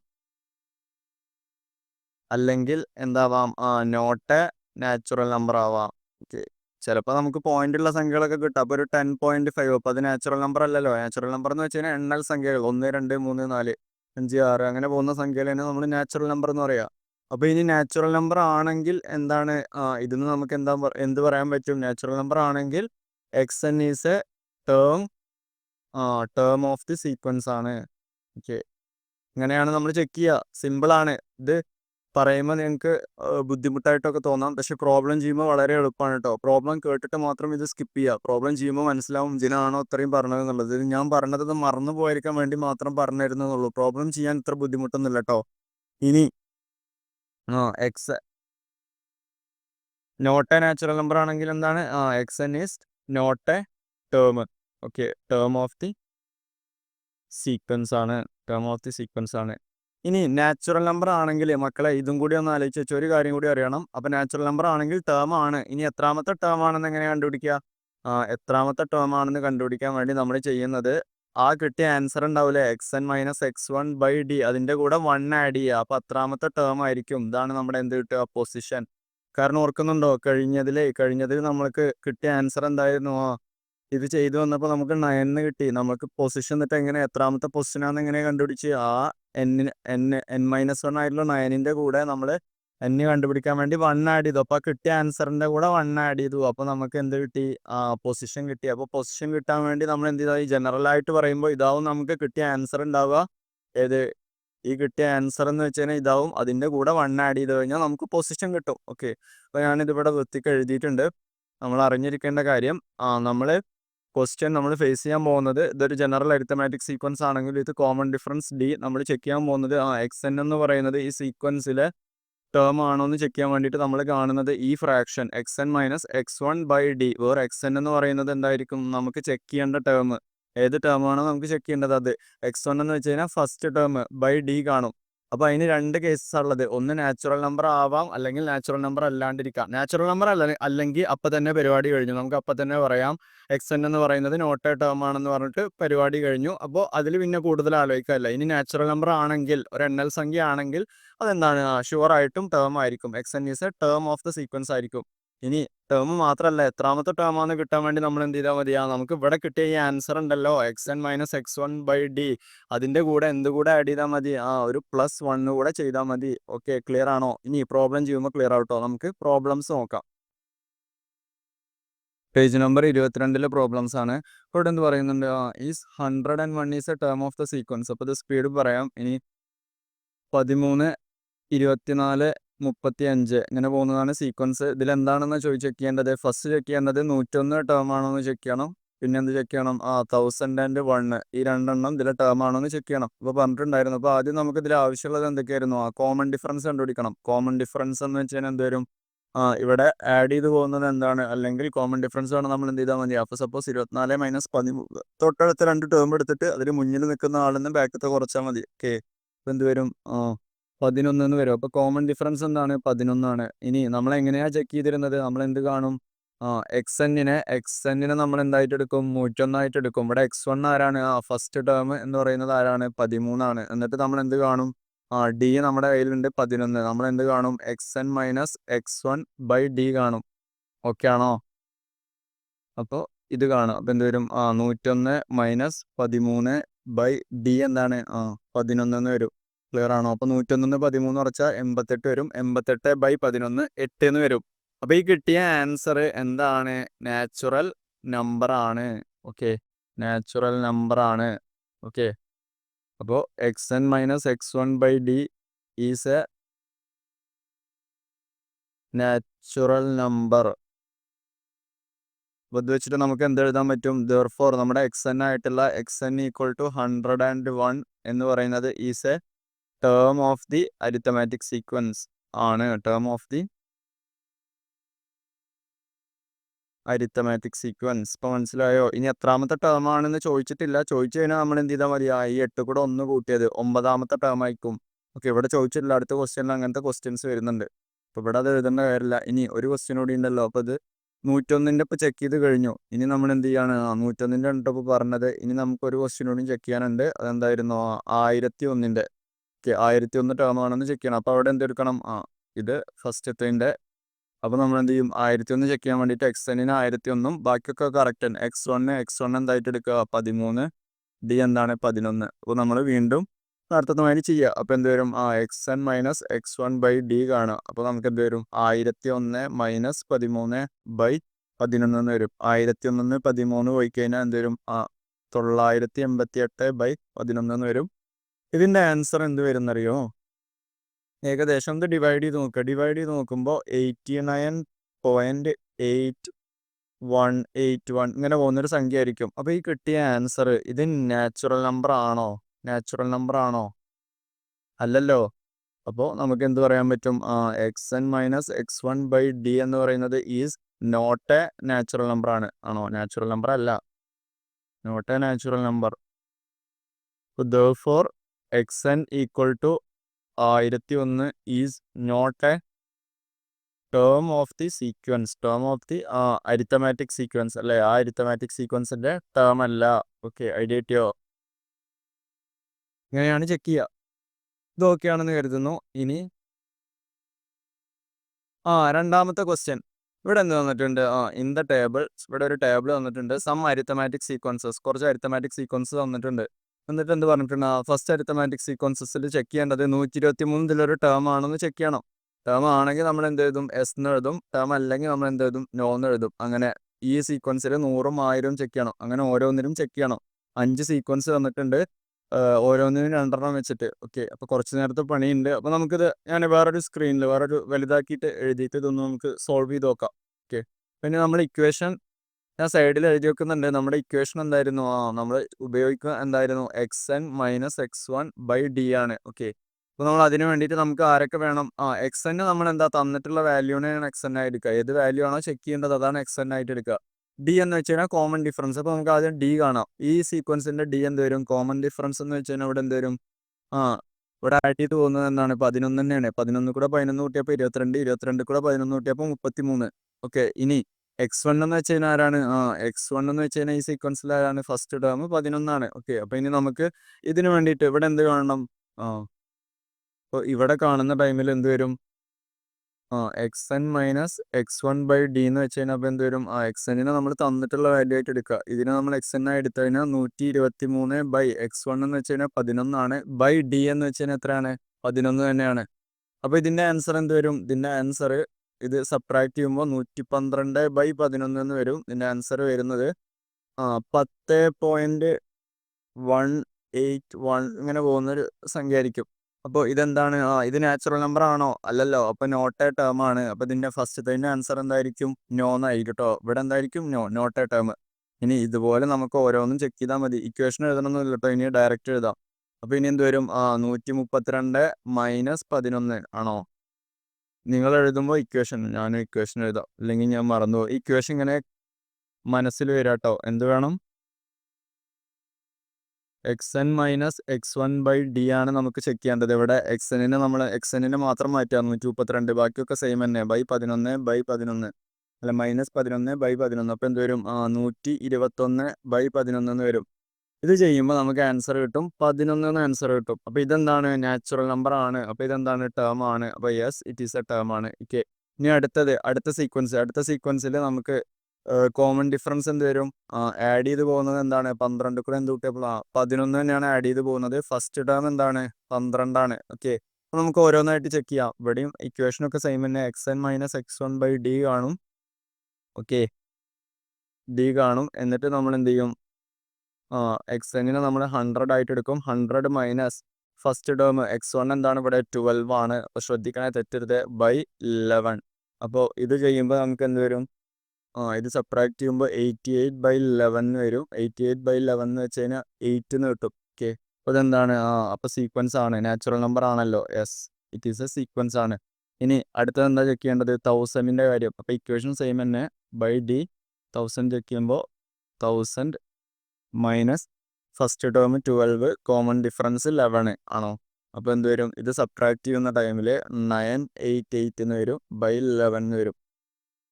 അല്ലെങ്കിൽ എന്താവാം? ആ നോട്ട് നാച്ചുറൽ നമ്പർ ആവാം. ഓക്കെ ചിലപ്പോൾ നമുക്ക് പോയിന്റ് ഉള്ള സംഖ്യകളൊക്കെ കിട്ടും. അപ്പോൾ ഒരു ടെൻ പോയിന്റ് ഫൈവ് അപ്പോൾ അത് നാച്ചുറൽ നമ്പർ അല്ലല്ലോ. നാച്ചുറൽ നമ്പർ എന്ന് വെച്ച് കഴിഞ്ഞാൽ എണ്ണൽ സംഖ്യകൾ. ഒന്ന് രണ്ട് മൂന്ന് നാല് അഞ്ച് ആറ് അങ്ങനെ പോകുന്ന സംഖ്യകളാണ് നമ്മൾ നാച്ചുറൽ നമ്പർ എന്ന് പറയുക അപ്പോൾ ഇനി നാച്ചുറൽ നമ്പർ ആണെങ്കിൽ എന്താണ്? ആ ഇതിന് നമുക്ക് എന്താ എന്ത് പറയാൻ പറ്റും? നാച്ചുറൽ നമ്പർ ആണെങ്കിൽ X N is a term ആ ടേം ഓഫ് ദി സീക്വൻസ് ആണ്. ഓക്കെ ഇങ്ങനെയാണ് നമ്മൾ ചെക്ക് ചെയ്യുക സിമ്പിളാണ് ഇത് പറയുമ്പോൾ നിങ്ങൾക്ക് ബുദ്ധിമുട്ടായിട്ടൊക്കെ തോന്നാം. പക്ഷെ പ്രോബ്ലം ചെയ്യുമ്പോൾ വളരെ എളുപ്പമാണ് കേട്ടോ പ്രോബ്ലം കേട്ടിട്ട് മാത്രം ഇത് സ്കിപ്പ് ചെയ്യുക പ്രോബ്ലം ചെയ്യുമ്പോൾ മനസ്സിലാവും ഇതിനാണോ ഇത്രയും പറഞ്ഞത് എന്നുള്ളത്. ഞാൻ പറഞ്ഞത് മറന്നു പോയിരിക്കാൻ വേണ്ടി മാത്രം പറഞ്ഞു തരുന്നതുള്ളൂ പ്രോബ്ലം ചെയ്യാൻ ഇത്ര ബുദ്ധിമുട്ടൊന്നുമില്ല കേട്ടോ ഇനി ആ X not a natural number ആണെങ്കിൽ എന്താണ്? ആ X N is not a term. Okay term of the sequence ആണ്. ടേം ഓഫ് ദി സീക്വൻസ് ആണ്. ഇനി നാച്ചുറൽ നമ്പർ ആണെങ്കിൽ മക്കളെ ഇതും കൂടി ഒന്ന് ആലോചിച്ച് വെച്ചാൽ ഒരു കാര്യം കൂടി അറിയണം. അപ്പം നാച്ചുറൽ നമ്പർ ആണെങ്കിൽ ടേം ആണ്. ഇനി എത്രാമത്തെ ടേം ആണെന്ന് എങ്ങനെ കണ്ടുപിടിക്കുക? എത്രാമത്തെ ടേം ആണെന്ന് കണ്ടുപിടിക്കാൻ വേണ്ടി നമ്മൾ ചെയ്യുന്നത് ആ കിട്ടിയ ആൻസർ ഉണ്ടാവില്ലേ X N minus X one by D അതിന്റെ കൂടെ വൺ ആഡ് ചെയ്യുക. അപ്പോൾ അത്രാമത്തെ ടേം ആയിരിക്കും. ഇതാണ് നമ്മുടെ എന്ത് കിട്ടുക? പൊസിഷൻ കാരണം ഓർക്കുന്നുണ്ടോ? കഴിഞ്ഞതിലേ കഴിഞ്ഞതിൽ നമ്മൾക്ക് കിട്ടിയ ആൻസർ എന്തായിരുന്നു? ഇത് ചെയ്തു വന്നപ്പോൾ നമുക്ക് നയന്ന് കിട്ടി. നമുക്ക് പൊസിഷൻ എന്നിട്ട് എങ്ങനെ? എത്രാമത്തെ പൊസിഷനാണെന്ന് എങ്ങനെ കണ്ടുപിടിച്ച്? ആ N N N minus one ആയിട്ടുള്ള നയനിന്റെ കൂടെ നമ്മൾ എൻ കണ്ടുപിടിക്കാൻ വേണ്ടി വൺ ആഡ് ചെയ്തു. അപ്പോൾ കിട്ടിയ ആൻസറിന്റെ കൂടെ വൺ ആഡ് ചെയ്തു. അപ്പോൾ നമുക്ക് എന്ത് കിട്ടി? പൊസിഷൻ കിട്ടി. അപ്പോൾ പൊസിഷൻ കിട്ടാൻ വേണ്ടി നമ്മൾ എന്ത് ചെയ്താൽ ജനറൽ ആയിട്ട് പറയുമ്പോൾ ഇതാവും നമുക്ക് കിട്ടിയ ആൻസർ ഉണ്ടാവുക ഏത്? ഈ കിട്ടിയ ആൻസർ എന്ന് വെച്ച് കഴിഞ്ഞാൽ ഇതാവും. അതിന്റെ കൂടെ വൺ ആഡ് ചെയ്ത് കഴിഞ്ഞാൽ നമുക്ക് പൊസിഷൻ കിട്ടും. ഓക്കെ അപ്പോൾ ഞാനിതിവിടെ വൃത്തിക്ക് എഴുതിയിട്ടുണ്ട്. നമ്മൾ അറിഞ്ഞിരിക്കേണ്ട കാര്യം ആ നമ്മൾ ക്വസ്റ്റ്യൻ നമ്മൾ ഫേസ് ചെയ്യാൻ പോകുന്നത് ഇതൊരു ജനറൽ അരിത്തമാറ്റിക് സീക്വൻസ് ആണെങ്കിൽ ഇത് കോമൺ ഡിഫറൻസ് ഡി നമ്മൾ ചെക്ക് ചെയ്യാൻ പോകുന്നത് ആ എക്സ് എൻ എന്ന് പറയുന്നത് ഈ സീക്വൻസിലെ ടേം ആണോ എന്ന് ചെക്ക് ചെയ്യാൻ വേണ്ടിയിട്ട് നമ്മൾ കാണുന്നത് ഈ fraction X N minus X one by D where X N എന്ന് പറയുന്നത് എന്തായിരിക്കും? നമുക്ക് ചെക്ക് ചെയ്യേണ്ട ടേം ഏത് ടേം ആണോ നമുക്ക് ചെക്ക് ചെയ്യേണ്ടത് അത്. എക്സ് വൺ എന്ന് വെച്ച് കഴിഞ്ഞാൽ ഫസ്റ്റ് ടേം ബൈ ഡി കാണും. അപ്പോൾ അതിന് രണ്ട് കേസസ് ഉള്ളത് ഒന്ന് നാച്ചുറൽ നമ്പർ ആവാം അല്ലെങ്കിൽ നാച്ചുറൽ നമ്പർ അല്ലാണ്ടിരിക്കാം. നാച്ചുറൽ നമ്പർ അല്ല അല്ലെങ്കിൽ അപ്പം തന്നെ പരിപാടി കഴിഞ്ഞു. നമുക്ക് അപ്പം തന്നെ പറയാം. എക്സ് എൻ എന്ന് പറയുന്നത് നോട്ട് ടേം ആണെന്ന് പറഞ്ഞിട്ട് പരിപാടി കഴിഞ്ഞു. അപ്പോൾ അതിൽ പിന്നെ കൂടുതൽ ആലോചിക്കാമല്ല ഇനി നാച്ചുറൽ നമ്പർ ആണെങ്കിൽ ഒരു എണ്ണൽ സംഖ്യ ആണെങ്കിൽ അതെന്താണ്? ഷുവർ ആയിട്ടും ടേം ആയിരിക്കും. X N is a term of the sequence ആയിരിക്കും. ഇനി ടേം മാത്രമല്ല എത്രാമത്തെ ടേം ആണെന്ന് കിട്ടാൻ വേണ്ടി നമ്മൾ എന്ത് ചെയ്താൽ മതിയാ നമുക്ക് ഇവിടെ കിട്ടിയ ഈ ആൻസർ ഉണ്ടല്ലോ X N minus X one by D അതിന്റെ കൂടെ എന്ത് കൂടെ ആഡ് ചെയ്താൽ മതി? ആ ഒരു പ്ലസ് വണ്ണ് കൂടെ ചെയ്താൽ മതി. ഓക്കെ ക്ലിയർ ആണോ? ഇനി പ്രോബ്ലം ചെയ്യുമ്പോൾ ക്ലിയർ ആവട്ടോ? നമുക്ക് പ്രോബ്ലംസ് നോക്കാം. പേജ് നമ്പർ ഇരുപത്തിരണ്ടിലെ പ്രോബ്ലംസ് ആണ്. ഇവിടെ എന്ത് പറയുന്നുണ്ട്? Is hundred and one is a term of the sequence അപ്പോൾ ഇത് സ്പീഡ് പറയാം. ഇനി പതിമൂന്ന് ഇരുപത്തിനാല് മുപ്പത്തി അഞ്ച് ഇങ്ങനെ പോകുന്നതാണ് സീക്വൻസ് ഇതിൽ എന്താണെന്ന് ചോദിച്ച് ചെക്ക് ചെയ്യേണ്ടത് ഫസ്റ്റ് ചെക്ക് ചെയ്യേണ്ടത് നൂറ്റൊന്ന് ടേം ആണോ എന്ന് ചെക്ക് ചെയ്യണം. പിന്നെ എന്ത് ചെക്ക് ചെയ്യണം? ആ തൗസൻഡ് ആൻഡ് വണ്ണ് ഈ രണ്ടെണ്ണം ഇതിലെ ടേം ആണോ എന്ന് ചെക്ക് ചെയ്യണം. അപ്പോൾ പറഞ്ഞിട്ടുണ്ടായിരുന്നു. അപ്പോൾ ആദ്യം നമുക്ക് ഇതിൽ ആവശ്യമുള്ളത് എന്തൊക്കെയായിരുന്നു? ആ കോമൺ ഡിഫറൻസ് കണ്ടുപിടിക്കണം. കോമൺ ഡിഫറൻസ് എന്ന് വെച്ച് കഴിഞ്ഞാൽ എന്ത് വരും? ആ ഇവിടെ ആഡ് ചെയ്ത് പോകുന്നത് എന്താണ്? അല്ലെങ്കിൽ കോമൺ ഡിഫറൻസ് ആണ് നമ്മൾ എന്ത് ചെയ്താൽ മതി. അപ്പോൾ സപ്പോസ് ഇരുപത്തിനാല് മൈനസ് പതിമൂന്ന് തൊട്ടടുത്ത രണ്ട് ടേം എടുത്തിട്ട് അതിൽ മുന്നിൽ നിൽക്കുന്ന ആളിൽ നിന്ന് ബാക്കത്തെ കുറച്ചാൽ മതി. ഓക്കെ അപ്പോൾ എന്ത് വരും? ആ പതിനൊന്ന് എന്ന് വരും. അപ്പോൾ കോമൺ ഡിഫറൻസ് എന്താണ്? പതിനൊന്നാണ് ഇനി നമ്മൾ എങ്ങനെയാ ചെക്ക് ചെയ്തിരുന്നത്? നമ്മൾ എന്ത് കാണും? ആ എക്സ് എന്നിനെ എക്സ് എന്നിനെ നമ്മൾ എന്തായിട്ട് എടുക്കും നൂറ്റൊന്നായിട്ട് എടുക്കും ഇവിടെ എക്സ് വൺ ആരാണ്? ആ ഫസ്റ്റ് ടേം എന്ന് പറയുന്നത് ആരാണ്? പതിമൂന്നാണ്. എന്നിട്ട് നമ്മൾ എന്ത് കാണും? ആ ഡി നമ്മുടെ കയ്യിലുണ്ട് പതിനൊന്ന്. നമ്മൾ എന്ത് കാണും? X N minus X one by D കാണും. ഓക്കെ ആണോ? അപ്പോൾ ഇത് കാണും. അപ്പം എന്ത് വരും? ആ നൂറ്റൊന്ന് മൈനസ് പതിമൂന്ന് ബൈ ഡി എന്താണ്? ആ പതിനൊന്ന് എന്ന് വരും. ക്ലിയർ ആണോ? അപ്പോൾ നൂറ്റൊന്നിന് പതിമൂന്ന് കുറച്ചാൽ എൺപത്തെട്ട് വരും. എൺപത്തെട്ട് ബൈ പതിനൊന്ന് എട്ട് എന്ന് വരും. അപ്പോൾ ഈ കിട്ടിയ ആൻസർ എന്താണ്? നാച്ചുറൽ നമ്പർ ആണ്. ഓക്കെ നാച്ചുറൽ നമ്പർ ആണ്. ഓക്കെ അപ്പോൾ X N minus X one by D is a natural number അപ്പോൾ ഇത് വെച്ചിട്ട് നമുക്ക് എന്ത് എഴുതാൻ പറ്റും? ദർ ഫോർ നമ്മുടെ എക്സ് എൻ ആയിട്ടുള്ള X N equal to hundred and one എന്ന് പറയുന്നത് is a term of the arithmetic sequence ആണ് term of the arithmetic sequence ഇപ്പൊ മനസ്സിലായോ? ഇനി എത്രാമത്തെ ടേം ആണെന്ന് ചോദിച്ചിട്ടില്ല. ചോദിച്ചു കഴിഞ്ഞാൽ നമ്മൾ എന്ത് ചെയ്താൽ മതി? ആ ഈ എട്ട് കൂടെ ഒന്ന് കൂട്ടിയത് ഒമ്പതാമത്തെ ടേം ആയിരിക്കും. ഓക്കെ ഇവിടെ ചോദിച്ചിട്ടില്ല. അടുത്ത ക്വസ്റ്റ്യനിൽ അങ്ങനത്തെ ക്വസ്റ്റ്യൻസ് വരുന്നുണ്ട്. അപ്പൊ ഇവിടെ അത് എഴുതേണ്ട കാര്യമില്ല. ഇനി ഒരു ക്വസ്റ്റ്യൻ കൂടി ഉണ്ടല്ലോ. അപ്പൊ ഇത് നൂറ്റൊന്നിന്റെ ഇപ്പോൾ ചെക്ക് ചെയ്ത് കഴിഞ്ഞു. ഇനി നമ്മൾ എന്ത് ചെയ്യാണ്? ആ നൂറ്റൊന്നിന്റെ ഇപ്പോൾ പറഞ്ഞത്. ഇനി നമുക്ക് ഒരു ക്വസ്റ്റ്യൻ കൂടി ചെക്ക് ചെയ്യാനുണ്ട്. അതെന്തായിരുന്നു? ആയിരത്തി ഒന്നിന്റെ ഓക്കെ ആയിരത്തി ഒന്ന് ടേം ആണെന്ന് ചെക്ക് ചെയ്യണം. അപ്പോൾ അവിടെ എന്തെടുക്കണം? ആ ഇത് ഫസ്റ്റത്തേന്റെ അപ്പോൾ നമ്മൾ എന്ത് ചെയ്യും ആയിരത്തി ഒന്ന് ചെക്ക് ചെയ്യാൻ വേണ്ടിയിട്ട് എക്സ് എന്നിന് ആയിരത്തി ഒന്നും ബാക്കിയൊക്കെ കറക്റ്റ് ആണ് എക്സ് വണ്ണ് എക്സ് വൺ എന്തായിട്ട് എടുക്കുക? പതിമൂന്ന്. ഡി എന്താണ്? പതിനൊന്ന്. അപ്പോൾ നമ്മൾ വീണ്ടും നേരത്തെ ചെയ്യുക. അപ്പോൾ എന്ത് വരും? ആ X N minus X one by D കാണുക. അപ്പോൾ നമുക്ക് എന്ത് വരും? ആയിരത്തി ഒന്ന് മൈനസ് പതിമൂന്ന് ബൈ പതിനൊന്ന് എന്ന് വരും. ആയിരത്തി ഒന്നിന്ന് പതിമൂന്ന് പോയി കഴിഞ്ഞാൽ എന്ത് വരും? ആ തൊള്ളായിരത്തി എൺപത്തി എട്ട് ബൈ പതിനൊന്ന് എന്ന് വരും. ഇതിന്റെ ആൻസർ എന്ത് വരുന്നറിയോ? ഏകദേശം ഇത് ഡിവൈഡ് ചെയ്ത് നോക്കുക ഡിവൈഡ് ചെയ്ത് നോക്കുമ്പോൾ eighty nine point eight one eight one ഇങ്ങനെ പോകുന്നൊരു സംഖ്യ ആയിരിക്കും അപ്പോൾ ഈ കിട്ടിയ ആൻസർ ഇത് നാച്ചുറൽ നമ്പർ ആണോ? നാച്ചുറൽ നമ്പർ ആണോ? അല്ലല്ലോ. അപ്പോൾ നമുക്ക് എന്ത് പറയാൻ പറ്റും? X n minus x one by d എന്ന് പറയുന്നത് is not a natural number ആണ്. ആണോ? നാച്ചുറൽ നമ്പർ അല്ല. Not a natural number for x n equal to ആയിരത്തി ഒന്ന് is not a term of the sequence. Term of the arithmetic sequence അല്ലേ? ആ അരിത്തമാറ്റിക് സീക്വൻസിന്റെ ടേം അല്ല. ഓക്കെ ഐഡിയ കിട്ടിയോ? ഇങ്ങനെയാണ് ചെക്ക് ചെയ്യുക ഇത് ഓക്കെയാണെന്ന് കരുതുന്നു. ഇനി ആ രണ്ടാമത്തെ ക്വസ്റ്റ്യൻ. ഇവിടെ എന്ത് തന്നിട്ടുണ്ട് ആ ഇൻ ദ ടേബിൾ. ഇവിടെ ഒരു ടേബിൾ തന്നിട്ടുണ്ട് സം അരിത്തമാറ്റിക് സീക്വൻസസ്. കുറച്ച് അരിത്തമാറ്റിക് സീക്വൻസ് തന്നിട്ടുണ്ട് എന്നിട്ട് എന്ത് പറഞ്ഞിട്ടുണ്ട് ഫസ്റ്റ് അരിത്തമാറ്റിക് സീക്വൻസസിൽ ചെക്ക് ചെയ്യേണ്ടത് നൂറ്റി ഇരുപത്തി മൂന്നിലൊരു ടേം ആണെന്ന് ചെക്ക് ചെയ്യണം. ടേം ആണെങ്കിൽ നമ്മൾ എന്ത് എഴുതും? എസ് എന്ന് എഴുതും. ടേം അല്ലെങ്കിൽ നമ്മൾ എന്ത് എഴുതും? നോ എന്ന് എഴുതും. അങ്ങനെ ഈ സീക്വൻസിൽ നൂറും ആയിരവും ചെക്ക് ചെയ്യണം. അങ്ങനെ ഓരോന്നിനും ചെക്ക് ചെയ്യണം. അഞ്ച് സീക്വൻസ് വന്നിട്ടുണ്ട്. ഓരോന്നിനും രണ്ടെണ്ണം വെച്ചിട്ട്. ഓക്കെ അപ്പോൾ കുറച്ച് നേരത്തെ പണിയുണ്ട്. അപ്പോൾ നമുക്കിത് ഞാൻ വേറൊരു സ്ക്രീനിൽ വേറൊരു വലുതാക്കിയിട്ട് എഴുതിയിട്ട് ഇതൊന്ന് നമുക്ക് സോൾവ് ചെയ്ത് നോക്കാം. ഓക്കെ പിന്നെ നമ്മൾ ഇക്വേഷൻ ഞാൻ സൈഡിൽ എഴുതി വെക്കുന്നുണ്ട്. നമ്മുടെ ഇക്വേഷൻ എന്തായിരുന്നു? ആ നമ്മൾ ഉപയോഗിക്കുക എന്തായിരുന്നു? X N minus X one by D ആണ്. ഓക്കെ അപ്പോൾ നമ്മൾ അതിന് വേണ്ടിയിട്ട് നമുക്ക് ആരൊക്കെ വേണം? ആ എക്സ് എന്ന് നമ്മൾ എന്താ തന്നിട്ടുള്ള വാല്യൂനെയാണ് എക്സ് എൻ ആയി എടുക്കുക. ഏത് വാല്യൂ ആണോ ചെക്ക് ചെയ്യേണ്ടത് അതാണ് എക്സ് എൻ ആയിട്ട് എടുക്കുക. ഡി എന്ന് വെച്ച് കഴിഞ്ഞാൽ കോമൺ ഡിഫറൻസ് അപ്പോൾ നമുക്ക് ആദ്യം ഡി കാണാം. ഈ സീക്വൻസിന്റെ ഡി എന്ത് വരും? കോമൺ ഡിഫറൻസ് എന്ന് വെച്ച് കഴിഞ്ഞാൽ ഇവിടെ എന്ത് വരും? ആ ഇവിടെ ആഡ് ചെയ്ത് പോകുന്നത് എന്താണ്? പതിനൊന്ന് തന്നെയാണ്. പതിനൊന്ന് കൂടെ പതിനൊന്ന് കൂട്ടിയപ്പോൾ ഇരുപത്തിരണ്ട്. ഇരുപത്തിരണ്ട് കൂടെ പതിനൊന്ന് കൂട്ടിയപ്പോൾ മുപ്പത്തി മൂന്ന് ഓക്കെ ഇനി എക്സ് വൺ എന്ന് വെച്ച് കഴിഞ്ഞാൽ ആരാണ്? ആ എക്സ് വൺ എന്ന് വെച്ച് കഴിഞ്ഞാൽ ഈ സീക്വൻസിൽ ആരാണ് ഫസ്റ്റ് ടേം പതിനൊന്നാണ് ഓക്കെ അപ്പൊ ഇനി നമുക്ക് ഇതിന് വേണ്ടിയിട്ട് ഇവിടെ എന്ത് കാണണം? ആ അപ്പോൾ ഇവിടെ കാണുന്ന ടൈമിൽ എന്ത് വരും? ആ X N minus X one by D എന്ന് വെച്ച് കഴിഞ്ഞാൽ അപ്പോൾ എന്ത് വരും? ആ എക്സ് എന്നിനെ നമ്മൾ തന്നിട്ടുള്ള വാല്യൂ ആയിട്ട് എടുക്കുക. ഇതിനെ നമ്മൾ എക്സ് എൻ ആയി എടുത്തു കഴിഞ്ഞാൽ നൂറ്റി ഇരുപത്തി മൂന്ന് ബൈ എക്സ് വൺ എന്ന് വെച്ച് കഴിഞ്ഞാൽ പതിനൊന്നാണ് ബൈ ഡി എന്ന് വെച്ച് കഴിഞ്ഞാൽ എത്രയാണ്? പതിനൊന്ന് തന്നെയാണ്. അപ്പോൾ ഇതിന്റെ ആൻസർ എന്ത് വരും? ഇതിന്റെ ആൻസർ ഇത് സബ്ട്രാക്ട് ചെയ്യുമ്പോൾ നൂറ്റി പന്ത്രണ്ട് ബൈ പതിനൊന്ന് എന്ന് വരും. ഇതിന്റെ ആൻസർ വരുന്നത് പത്ത് പോയിന്റ് വൺ എയ്റ്റ് വൺ ഇങ്ങനെ പോകുന്നൊരു സംഖ്യ ആയിരിക്കും അപ്പോൾ ഇതെന്താണ്? ആ ഇത് നാച്ചുറൽ നമ്പർ ആണോ? അല്ലല്ലോ. അപ്പോൾ നോട്ട് എ ടേം ആണ്. അപ്പോൾ ഇതിന്റെ തന്നെ ആൻസർ എന്തായിരിക്കും? നോ എന്നായിരിക്കും കേട്ടോ ഇവിടെ എന്തായിരിക്കും? നോ നോട്ട് എ ടേം ഇനി ഇതുപോലെ നമുക്ക് ഓരോന്നും ചെക്ക് ചെയ്താൽ മതി. ഇക്വേഷൻ എഴുതണമെന്നില്ല കേട്ടോ ഇനി ഡയറക്റ്റ് എഴുതാം. അപ്പോൾ ഇനി എന്ത് വരും? ആ നൂറ്റി മുപ്പത്തിരണ്ട് മൈനസ് പതിനൊന്ന് ആണോ? നിങ്ങൾ എഴുതുമ്പോൾ ഇക്വേഷൻ ഞാൻ ഇക്വേഷൻ എഴുതാം. അല്ലെങ്കിൽ ഞാൻ മറന്നു ഇക്വേഷൻ ഇങ്ങനെ മനസ്സിൽ വരാട്ടോ. എന്ത് വേണം? X N minus X one by D ആണ് നമുക്ക് ചെക്ക് ചെയ്യേണ്ടത്. ഇവിടെ എക്സ് എന്നിനെ നമ്മൾ എക്സ് എന്നിനെ മാത്രം മാറ്റാം നൂറ്റി മുപ്പത്തിരണ്ട് ബാക്കിയൊക്കെ സെയിം തന്നെ. ബൈ പതിനൊന്ന് ബൈ പതിനൊന്ന്. അല്ല മൈനസ് പതിനൊന്ന് ബൈ പതിനൊന്ന്. അപ്പോൾ എന്ത് വരും? നൂറ്റി ഇരുപത്തൊന്ന് ബൈ പതിനൊന്ന് എന്ന് വരും. ഇത് ചെയ്യുമ്പോൾ നമുക്ക് ആൻസർ കിട്ടും. പതിനൊന്ന് ആൻസർ കിട്ടും. അപ്പോൾ ഇതെന്താണ്? നാച്ചുറൽ നമ്പർ ആണ്. അപ്പോൾ ഇതെന്താണ്? ടേം ആണ്. അപ്പോൾ yes it is a term ആണ്. ഓക്കെ ഇനി അടുത്തത് അടുത്ത സീക്വൻസ് അടുത്ത സീക്വൻസിൽ നമുക്ക് കോമൺ ഡിഫറൻസ് എന്ത് വരും? ആഡ് ചെയ്ത് പോകുന്നത് എന്താണ്? പന്ത്രണ്ട് കൂടെ എന്ത് കൂട്ടിയപ്പോൾ ആ പതിനൊന്ന് തന്നെയാണ് ആഡ് ചെയ്ത് പോകുന്നത്. ഫസ്റ്റ് ടേം എന്താണ്? പന്ത്രണ്ടാണ്. ഓക്കെ അപ്പോൾ നമുക്ക് ഓരോന്നായിട്ട് ചെക്ക് ചെയ്യാം. ഇവിടെയും ഇക്വേഷനൊക്കെ സെയിം തന്നെ. X N minus X one by D കാണും. ഓക്കെ ഡി കാണും. എന്നിട്ട് നമ്മൾ എന്ത് ചെയ്യും? എക്സ് എന്നിനെ നമ്മൾ ഹൺഡ്രഡ് ആയിട്ട് എടുക്കും hundred minus first term X one എന്താണ് ഇവിടെ ട്വൽവ് ആണ്. അപ്പോൾ ശ്രദ്ധിക്കണേ തെറ്റരുത് ബൈ ലെവൻ അപ്പോൾ ഇത് ചെയ്യുമ്പോൾ നമുക്ക് എന്ത് വരും? ആ ഇത് സെപ്പറേറ്റ് ചെയ്യുമ്പോൾ എയ്റ്റി എയ്റ്റ് ബൈ ലെവൻ വരും. എയ്റ്റി എയ്റ്റ് ബൈ ലെവൻ എന്ന് വെച്ച് കഴിഞ്ഞാൽ എയ്റ്റ് എന്ന് കിട്ടും. ഓക്കെ അപ്പോൾ ഇതെന്താണ്? ആ അപ്പോൾ സീക്വൻസ് ആണ്. നാച്ചുറൽ നമ്പർ ആണല്ലോ. Yes it is a sequence ആണ്. ഇനി അടുത്തത് എന്താ ചെക്ക് ചെയ്യേണ്ടത്? തൗസൻഡിന്റെ കാര്യം. അപ്പോൾ ഇക്വേഷൻ സെയിം തന്നെ. ബൈ ഡി തൗസൻഡ് ചെക്ക് ചെയ്യുമ്പോൾ thousand minus first term twelve common difference eleven ആണോ? അപ്പോൾ എന്ത് വരും? ഇത് സബ്ട്രാക്ട് ചെയ്യുന്ന ടൈമിൽ നയൻ എയ്റ്റ് എയ്റ്റ് എന്ന് വരും ബൈ ലെവൻ എന്ന് വരും.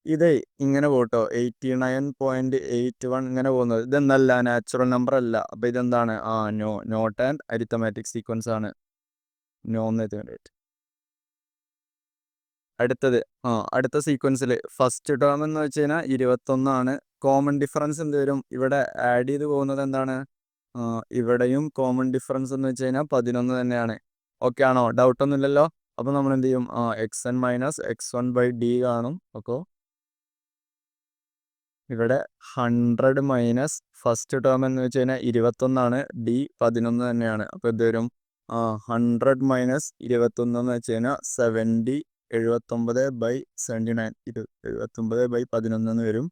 ഇത് ഇങ്ങനെ പോട്ടോ. Eighty nine point eight one ഇങ്ങനെ പോകുന്നത്. ഇതെന്തല്ല നാച്ചുറൽ നമ്പർ അല്ല. അപ്പൊ ഇതെന്താണ്? ആ no not and arithmetic sequence ആണ്. നോ എന്ന് അടുത്തത്. ആ അടുത്ത സീക്വൻസിൽ ഫസ്റ്റ് ടേം എന്ന് വെച്ച് കഴിഞ്ഞാൽ ഇരുപത്തൊന്നാണ്. കോമൺ ഡിഫറൻസ് എന്ത് വരും? ഇവിടെ ആഡ് ചെയ്ത് പോകുന്നത് എന്താണ്? ഇവിടെയും കോമൺ ഡിഫറൻസ് എന്ന് വെച്ച് കഴിഞ്ഞാൽ പതിനൊന്ന് തന്നെയാണ്. ഓക്കെ ആണോ? ഡൗട്ട് ഒന്നും ഇല്ലല്ലോ? അപ്പോൾ നമ്മൾ എന്ത് ചെയ്യും? X N minus X one by D കാണും. അപ്പോൾ ഇവിടെ ഹൺഡ്രഡ് മൈനസ് ഫസ്റ്റ് ടേം എന്ന് വെച്ച് കഴിഞ്ഞാൽ ഇരുപത്തൊന്നാണ്. ഡി പതിനൊന്ന് തന്നെയാണ്. അപ്പോൾ ഇത് വരും? ഹൺഡ്രഡ് മൈനസ് ഇരുപത്തൊന്ന് എന്ന് വെച്ച് കഴിഞ്ഞാൽ സെവന്റി എഴുപത്തൊമ്പത് ബൈ സെവന്റി നയൻ ഇരു എഴുപത്തൊമ്പത് ബൈ പതിനൊന്ന് എന്ന് വരും.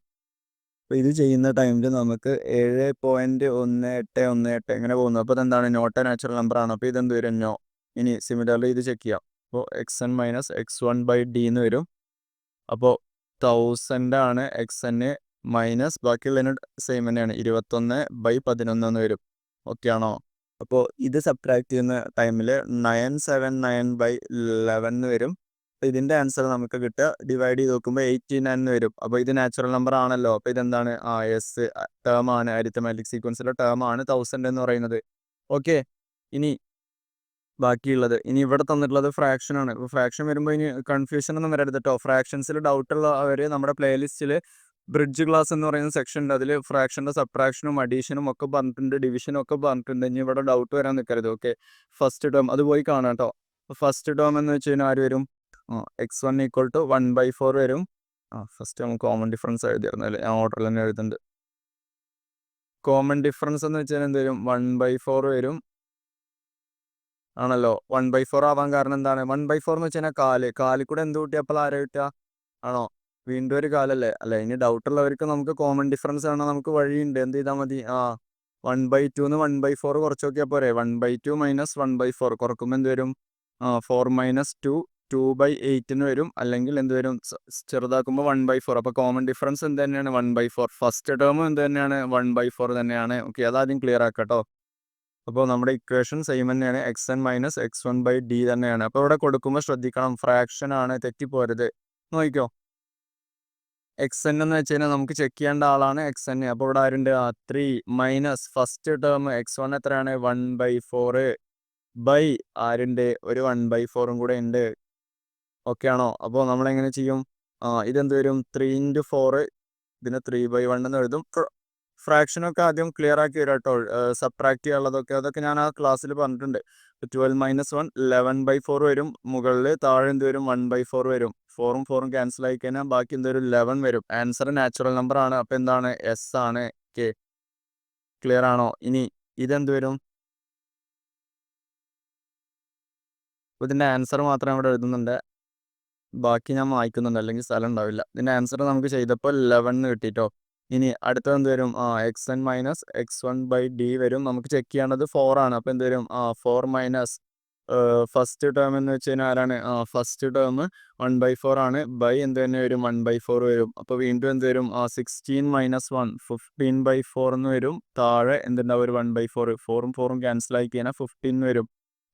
അപ്പോൾ ഇത് ചെയ്യുന്ന ടൈമിൽ നമുക്ക് ഏഴ് പോയിന്റ് ഒന്ന് എട്ട് ഒന്ന് എട്ട് എങ്ങനെ പോകുന്നു. അപ്പോൾ എന്താണ് നോട്ട് നാച്ചുറൽ നമ്പർ ആണ്. അപ്പോൾ ഇതെന്ത് വരും? നോ. ഇനി സിമിലർലി ഇത് ചെക്ക് ചെയ്യാം. അപ്പോൾ X N minus X one by D എന്ന് വരും. അപ്പോൾ തൗസൻഡ് ആണ് എക്സ് എൻ മൈനസ് ബാക്കിയുള്ളതിന് സെയിം തന്നെയാണ്. ഇരുപത്തൊന്ന് ബൈ പതിനൊന്ന് എന്ന് വരും. ഓക്കെ ആണോ? അപ്പോൾ ഇത് സബ്ട്രാക്ട് ചെയ്യുന്ന ടൈമിൽ nine seven nine by eleven എന്ന് വരും. ഇതിന്റെ ആൻസർ നമുക്ക് കിട്ടുക. ഡിവൈഡ് ചെയ്ത് നോക്കുമ്പോൾ എയ്റ്റി നയൻ എന്ന് വരും. അപ്പോൾ ഇത് നാച്ചുറൽ നമ്പർ ആണല്ലോ. അപ്പോൾ ഇതെന്താണ്? ആ എസ് ടേം ആണ്. അരിത്തമാറ്റിക് സീക്വൻസിലെ ടേം ആണ് തൗസൻഡ് എന്ന് പറയുന്നത്. ഓക്കെ ഇനി ബാക്കിയുള്ളത്. ഇനി ഇവിടെ തന്നിട്ടുള്ളത് ഫ്രാക്ഷൻ ആണ്. ഫ്രാക്ഷൻ വരുമ്പോൾ ഇനി കൺഫ്യൂഷൻ ഒന്നും വരരുത് കേട്ടോ ഫ്രാക്ഷൻസിൽ ഡൗട്ട് ഉള്ളവർ നമ്മുടെ പ്ലേലിസ്റ്റിൽ ബ്രിഡ്ജ് ക്ലാസ് എന്ന് പറയുന്ന സെക്ഷൻ ഉണ്ട്. അതിൽ ഫ്രാക്ഷന്റെ സബ്ട്രാക്ഷനും അഡീഷനും ഒക്കെ പറഞ്ഞിട്ടുണ്ട്. ഡിവിഷനും ഒക്കെ പറഞ്ഞിട്ടുണ്ട്. ഇനി ഇവിടെ ഡൗട്ട് വരാൻ നിൽക്കരുത് ഓക്കെ ഫസ്റ്റ് ടേം അത് പോയി കാണാം കേട്ടോ ഫസ്റ്റ് ടേം എന്ന് വെച്ച് കഴിഞ്ഞാൽ ആര് വരും? X one equal to one by four വരും. ആ ഫസ്റ്റ് നമുക്ക് കോമൺ ഡിഫറൻസ് എഴുതിയിരുന്നു അല്ലേ? ഞാൻ ഓർഡറിൽ തന്നെ എഴുതുന്നുണ്ട്. കോമൺ ഡിഫറൻസ് എന്ന് വെച്ചാൽ എന്ത് വരും? വൺ ബൈ ഫോർ വരും. ആണല്ലോ? വൺ ബൈ ഫോർ ആവാൻ കാരണം എന്താണ്? വൺ ബൈ ഫോർ എന്ന് വെച്ച് കഴിഞ്ഞാൽ കാൽ. കാലിൽ കൂടെ എന്ത് കൂട്ടിയപ്പോൾ ആരെ കിട്ടുക? ആണോ? വീണ്ടും ഒരു കാലല്ലേ? അല്ല? ഇനി ഡൗട്ട് ഉള്ളവർക്ക് നമുക്ക് കോമൺ ഡിഫറൻസ് ആണ് നമുക്ക് വഴിയുണ്ട്. എന്ത് ചെയ്താൽ മതി? ആ one by two one by four കുറച്ച് നോക്കിയാൽ പോരെ? One by two minus one by four കുറക്കുമ്പോൾ എന്ത് വരും? Four minus two two by എയ്റ്റിന് വരും. അല്ലെങ്കിൽ എന്ത് വരും? ചെറുതാക്കുമ്പോൾ വൺ ബൈ ഫോർ അപ്പോൾ കോമൺ ഡിഫറൻസ് എന്ത് തന്നെയാണ്? വൺ ബൈ ഫോർ ഫസ്റ്റ് ടേമും എന്ത് തന്നെയാണ്? വൺ ബൈ ഫോർ തന്നെയാണ്. ഓക്കെ അതാദ്യം ക്ലിയർ ആക്കട്ടോ. അപ്പോൾ നമ്മുടെ ഇക്വേഷൻ സെയിം തന്നെയാണ്. X N minus X one by D തന്നെയാണ്. അപ്പോൾ ഇവിടെ കൊടുക്കുമ്പോൾ ശ്രദ്ധിക്കണം. ഫ്രാക്ഷൻ ആണ് തെറ്റിപ്പോരുത്. നോക്കിക്കോ. എക്സ് എൻ എന്ന് വെച്ച് കഴിഞ്ഞാൽ നമുക്ക് ചെക്ക് ചെയ്യേണ്ട ആളാണ് എക്സ് എൻ അപ്പോൾ ഇവിടെ ആരുണ്ട്? ആ three minus first term X one എത്രയാണ്? വൺ ബൈ ഫോറ് ബൈ ആരുണ്ട്? ഒരു വൺ ബൈ ഫോറും കൂടെ ഉണ്ട്. ഓക്കെ ആണോ അപ്പോൾ നമ്മൾ എങ്ങനെ ചെയ്യും ഇതെന്ത് വരും? ത്രീ ഇന്റു ഫോറ് ഇതിന് ത്രീ ബൈ വൺ എന്ന് എഴുതും. ഫ്രാക്ഷനൊക്കെ ആദ്യം ക്ലിയർ ആക്കി വരാം കേട്ടോ. സബ്ട്രാക്ട് ചെയ്യാനുള്ളതൊക്കെ. അതൊക്കെ ഞാൻ ആ ക്ലാസ്സിൽ പറഞ്ഞിട്ടുണ്ട്. Twelve minus one eleven by four വരും. മുകളിൽ താഴെ എന്ത് വരും? വൺ ബൈ ഫോർ വരും. ഫോറും ഫോറും ക്യാൻസൽ ആയി കഴിഞ്ഞാൽ ബാക്കി എന്തൊരു ലെവൻ വരും. ആൻസർ നാച്ചുറൽ നമ്പർ ആണ്. അപ്പം എന്താണ്? എസ് ആണ്. കെ ക്ലിയർ ആണോ? ഇനി ഇതെന്ത് വരും? ഇതിന്റെ ആൻസർ മാത്രം ഇവിടെ എഴുതുന്നുണ്ട്. ബാക്കി ഞാൻ വായിക്കുന്നുണ്ട്. അല്ലെങ്കിൽ സ്ഥലം ഉണ്ടാവില്ല. ഇതിന്റെ ആൻസർ നമുക്ക് ചെയ്തപ്പോൾ ലെവൻ എന്ന് കിട്ടിട്ടോ. ഇനി അടുത്തത് എന്ത് വരും? ആ x n minus x one by d വരും. നമുക്ക് ചെക്ക് ചെയ്യേണ്ടത് ഫോർ ആണ്. അപ്പോൾ എന്ത് വരും? ആ ഫോർ മൈനസ് ഫസ്റ്റ് ടേം എന്ന് വെച്ച് കഴിഞ്ഞാൽ ആരാണ്? ആ first term one by four ആണ്. ബൈ എന്ത് തന്നെ വരും? വൺ ബൈ ഫോർ വരും. അപ്പോൾ വീണ്ടും എന്ത് വരും? ആ sixteen minus one fifteen by four എന്ന് വരും. താഴെ എന്തുണ്ടാവും? ഒരു വൺ ബൈ ഫോർ ഫോറും ഫോറും ക്യാൻസൽ ആയി കഴിഞ്ഞാൽ ഫിഫ്റ്റീൻ വരും.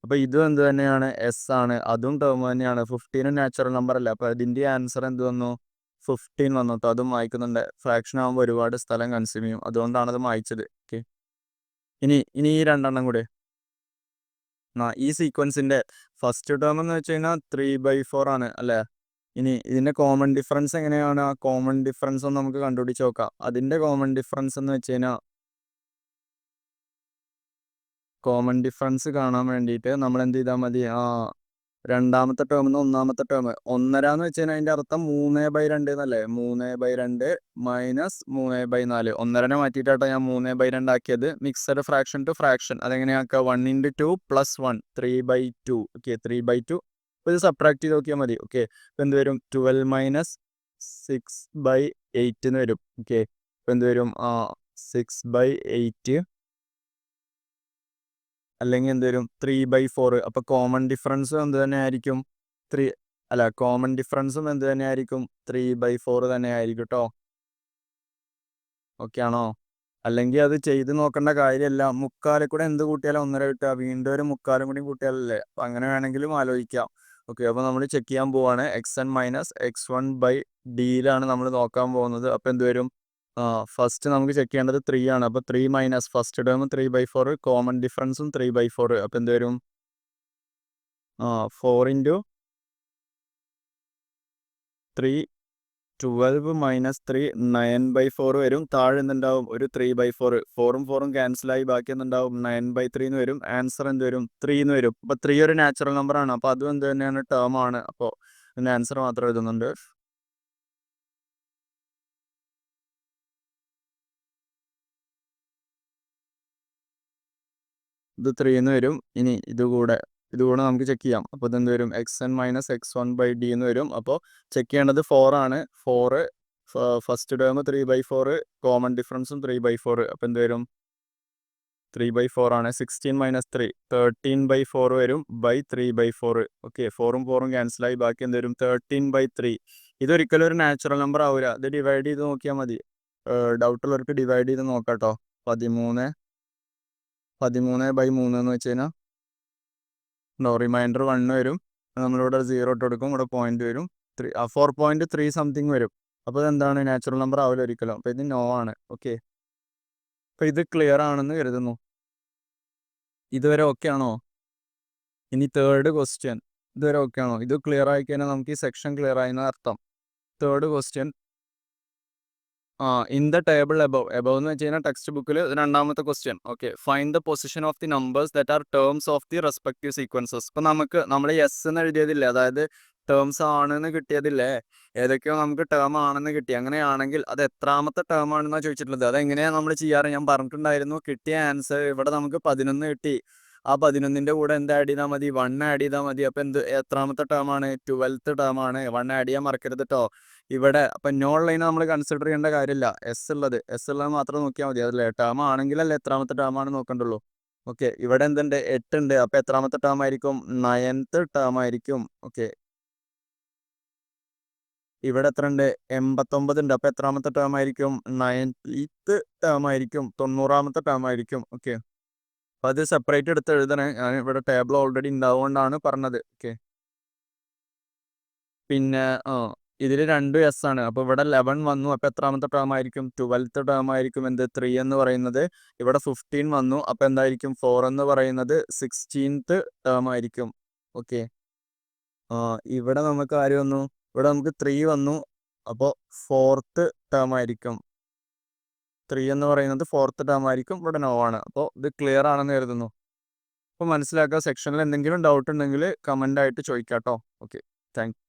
അപ്പോൾ ഇതും എന്ത് തന്നെയാണ്? എസ് ആണ്. അതും ടേം തന്നെയാണ്. ഫിഫ്റ്റീനും നാച്ചുറൽ നമ്പർ അല്ല? അപ്പോൾ ഇതിന്റെ ആൻസർ എന്ത് വന്നു? ഫിഫ്റ്റീൻ വന്നു. കേട്ടോ അതും വായിക്കുന്നുണ്ട്. ഫ്രാക്ഷൻ ആകുമ്പോൾ ഒരുപാട് സ്ഥലം കൺസ്യൂം ചെയ്യും. അതുകൊണ്ടാണ് അത് വായിച്ചത് ഓക്കെ ഇനി ഇനി ഈ രണ്ടെണ്ണം കൂടെ. ആ ഈ സീക്വൻസിന്റെ ഫസ്റ്റ് ടേം എന്ന് വെച്ച് കഴിഞ്ഞാൽ ത്രീ ബൈ ഫോർ ആണ് അല്ലേ? ഇനി ഇതിന്റെ കോമൺ ഡിഫറൻസ് എങ്ങനെയാണ്? ആ കോമൺ ഡിഫറൻസ് ഒന്ന് നമുക്ക് കണ്ടുപിടിച്ച് നോക്കാം. അതിന്റെ കോമൺ ഡിഫറൻസ് എന്ന് വെച്ച് കഴിഞ്ഞാൽ കോമൺ ഡിഫറൻസ് കാണാൻ വേണ്ടിയിട്ട് നമ്മൾ എന്ത് ചെയ്താൽ മതി? ആ രണ്ടാമത്തെ ടേം ഒന്നാമത്തെ ടേം ഒന്നര എന്ന് വെച്ചാൽ അതിന്റെ അർത്ഥം മൂന്ന് ബൈ രണ്ട് എന്നല്ലേ? മൂന്ന് ബൈ രണ്ട് മൈനസ് മൂന്ന് ബൈ നാല്. ഒന്നരനെ മാറ്റിയിട്ടാട്ടോ ഞാൻ മൂന്ന് ബൈ രണ്ട് ആക്കിയത് mixed fraction to fraction അതെങ്ങനെയാക്കുക one into two plus one three by two okay three by two ഇപ്പൊ ഇത് സബ്ട്രാക്ട് ചെയ്ത് നോക്കിയാൽ മതി. ഓക്കെ അപ്പോൾ എന്ത് വരും? Twelve minus six by eight എന്ന് വരും. ഓക്കെ അപ്പോൾ എന്ത് വരും? സിക്സ് ബൈ എയ്റ്റ് അല്ലെങ്കിൽ എന്ത് വരും ത്രീ ബൈ ഫോർ അപ്പോൾ കോമൺ ഡിഫറൻസും എന്ത് തന്നെ ആയിരിക്കും? ത്രീ അല്ല കോമൺ ഡിഫറൻസും എന്ത് തന്നെ ആയിരിക്കും? ത്രീ ബൈ ഫോർ തന്നെ ആയിരിക്കും കേട്ടോ ഓക്കെ ആണോ? അല്ലെങ്കിൽ അത് ചെയ്ത് നോക്കേണ്ട കാര്യമല്ല മുക്കാലിൽ കൂടെ എന്ത് കൂട്ടിയാലും ഒന്നര കിട്ടുക. വീണ്ടും ഒരു മുക്കാലും കൂടി കൂട്ടിയാലല്ലേ? അപ്പം അങ്ങനെ വേണമെങ്കിലും ആലോചിക്കാം. ഓക്കെ അപ്പോൾ നമ്മൾ ചെക്ക് ചെയ്യാൻ പോവാണ്. X n minus x one by ഡിയിലാണ് നമ്മൾ നോക്കാൻ പോകുന്നത്. അപ്പോൾ എന്ത് വരും ഫസ്റ്റ് നമുക്ക് ചെക്ക് ചെയ്യേണ്ടത് ത്രീ ആണ്. അപ്പോൾ three minus first term three by four common ഡിഫറൻസും three by four അപ്പോൾ എന്ത് വരും? ആ four into three twelve minus three nine by four വരും. താഴെ എന്തുണ്ടാവും? ഒരു ത്രീ ബൈ ഫോർ ഫോറും ഫോറും ക്യാൻസലായി ബാക്കി എന്തുണ്ടാവും? നയൻ ബൈ ത്രീ എന്ന് വരും. ആൻസർ എന്ത് വരും? ത്രീ എന്ന് വരും. അപ്പോൾ ത്രീ ഒരു നാച്ചുറൽ നമ്പർ ആണ്. അപ്പോൾ അതും എന്ത് തന്നെയാണ്? ടേം ആണ്. അപ്പോൾ ഇതിന്റെ ആൻസർ മാത്രം എഴുതുന്നുണ്ട്. ഇത് ത്രീ എന്ന് വരും. ഇനി ഇതുകൂടെ ഇതുകൂടെ നമുക്ക് ചെക്ക് ചെയ്യാം. അപ്പോൾ ഇതെന്ത് വരും? X n minus x one by d എന്ന് വരും. അപ്പോൾ ചെക്ക് ചെയ്യേണ്ടത് ഫോർ ആണ്. Four first term three by four common ഡിഫറൻസും three by four അപ്പോൾ എന്ത് വരും? ത്രീ ബൈ ഫോർ ആണ്. Sixteen minus three thirteen by four വരും by three by four okay ഫോറും ഫോറും ക്യാൻസലായി ബാക്കി എന്ത് വരും? തേർട്ടീൻ ബൈ ത്രീ ഇതൊരിക്കലും ഒരു നാച്ചുറൽ നമ്പർ ആവില്ല ഇത് ഡിവൈഡ് ചെയ്ത് നോക്കിയാൽ മതി. ഡൗട്ടുള്ളവർക്ക് ഡിവൈഡ് ചെയ്ത് നോക്കാം കേട്ടോ പതിമൂന്ന് പതിമൂന്ന് ബൈ മൂന്ന് എന്ന് വെച്ച് കഴിഞ്ഞാൽ ഉണ്ടോ റിമൈൻഡർ വൺ വരും. നമ്മളിവിടെ സീറോ ഇട്ട് കൊടുക്കും ഇവിടെ പോയിന്റ് വരും. Three four point three something വരും. അപ്പോൾ ഇതെന്താണ് നാച്ചുറൽ നമ്പർ ആവില്ല ഒരിക്കലും. അപ്പോൾ ഇത് നോ ആണ്. ഓക്കെ അപ്പോൾ ഇത് ക്ലിയർ ആണെന്ന് കരുതുന്നു. ഇതുവരെ ഓക്കെ ആണോ? ഇനി തേർഡ് ക്വസ്റ്റ്യൻ ഇതുവരെ ഓക്കെ ആണോ? ഇത് ക്ലിയർ ആയി കഴിഞ്ഞാൽ നമുക്ക് ഈ സെക്ഷൻ ക്ലിയർ ആയെന്ന് അർത്ഥം. തേർഡ് ക്വസ്റ്റ്യൻ ആ in the table above above എന്ന് വെച്ച് കഴിഞ്ഞാൽ ടെക്സ്റ്റ് ബുക്കിൽ രണ്ടാമത്തെ question. Okay find the position of the numbers that are terms of the respective sequences. ഇപ്പം നമുക്ക് നമ്മൾ എസ് എന്ന് എഴുതിയതില്ലേ? അതായത് ടേംസ് ആണെന്ന് കിട്ടിയതില്ലേ? ഏതൊക്കെയോ നമുക്ക് ടേം ആണെന്ന് കിട്ടി. അങ്ങനെയാണെങ്കിൽ അത് എത്രാമത്തെ ടേം ആണെന്നാണ് ചോദിച്ചിട്ടുള്ളത്. അതെങ്ങനെയാണ് നമ്മൾ ചെയ്യാറ്? ഞാൻ പറഞ്ഞിട്ടുണ്ടായിരുന്നു കിട്ടിയ ആൻസർ ഇവിടെ നമുക്ക് പതിനൊന്ന് കിട്ടി. ആ പതിനൊന്നിന്റെ കൂടെ എന്ത് ആഡ് ചെയ്താൽ മതി? വൺ ആഡ് ചെയ്താൽ മതി. അപ്പം എന്ത്? എത്രാമത്തെ ടേം ആണ്? ട്വൽത്ത് ടേം ആണ്. വൺ ആഡ് ചെയ്യാൻ മറക്കരുത് കേട്ടോ ഇവിടെ അപ്പം നോൺ ലൈൻ നമ്മൾ കൺസിഡർ ചെയ്യേണ്ട കാര്യമില്ല. എസ് ഉള്ളത് എസ് ഉള്ളത് മാത്രം നോക്കിയാൽ മതി. അതല്ലേ? ടേം ആണെങ്കിലല്ലേ എത്രാമത്തെ ടേം ആണ് നോക്കണ്ടുള്ളൂ. ഓക്കെ ഇവിടെ എന്തുണ്ട്? എട്ട് ഉണ്ട്. അപ്പം എത്രാമത്തെ ടേം ആയിരിക്കും? നയൻത്ത് ടേം ആയിരിക്കും. ഓക്കെ ഇവിടെ എത്ര ഉണ്ട്? എൺപത്തൊമ്പത് ഉണ്ട്. അപ്പം എത്രാമത്തെ ടേം ആയിരിക്കും? നയൻത്ത് ടേം ആയിരിക്കും. തൊണ്ണൂറാമത്തെ ടേം ആയിരിക്കും. ഓക്കെ അപ്പം അത് സെപ്പറേറ്റ് എടുത്ത് എഴുതണേ. ഞാൻ ഇവിടെ ടേബിൾ ഓൾറെഡി ഉണ്ടാവുകൊണ്ടാണ് പറഞ്ഞത്. ഓക്കെ പിന്നെ ആ. ഇതിൽ രണ്ട് എസ് ആണ്. അപ്പോൾ ഇവിടെ ലെവൻ വന്നു. അപ്പോൾ എത്രാമത്തെ ടേം ആയിരിക്കും? ട്വൽത്ത് ടേം ആയിരിക്കും എന്ത്? ത്രീ എന്ന് പറയുന്നത്. ഇവിടെ ഫിഫ്റ്റീൻ വന്നു. അപ്പോൾ എന്തായിരിക്കും? ഫോർ എന്ന് പറയുന്നത് സിക്സ്റ്റീൻത്ത് ടേം ആയിരിക്കും. ഓക്കെ ആ ഇവിടെ നമുക്ക് ആര് വന്നു? ഇവിടെ നമുക്ക് ത്രീ വന്നു. അപ്പോൾ ഫോർത്ത് ടേം ആയിരിക്കും. ത്രീ എന്ന് പറയുന്നത് ഫോർത്ത് ടേം ആയിരിക്കും. ഇവിടെ നോ ആണ്. അപ്പോൾ ഇത് ക്ലിയർ ആണെന്ന് കരുതുന്നു. അപ്പോൾ മനസ്സിലാക്കുക സെക്ഷനിൽ എന്തെങ്കിലും ഡൗട്ട് ഉണ്ടെങ്കിൽ കമന്റ് ആയിട്ട് ചോദിക്കാം കേട്ടോ ഓക്കെ താങ്ക്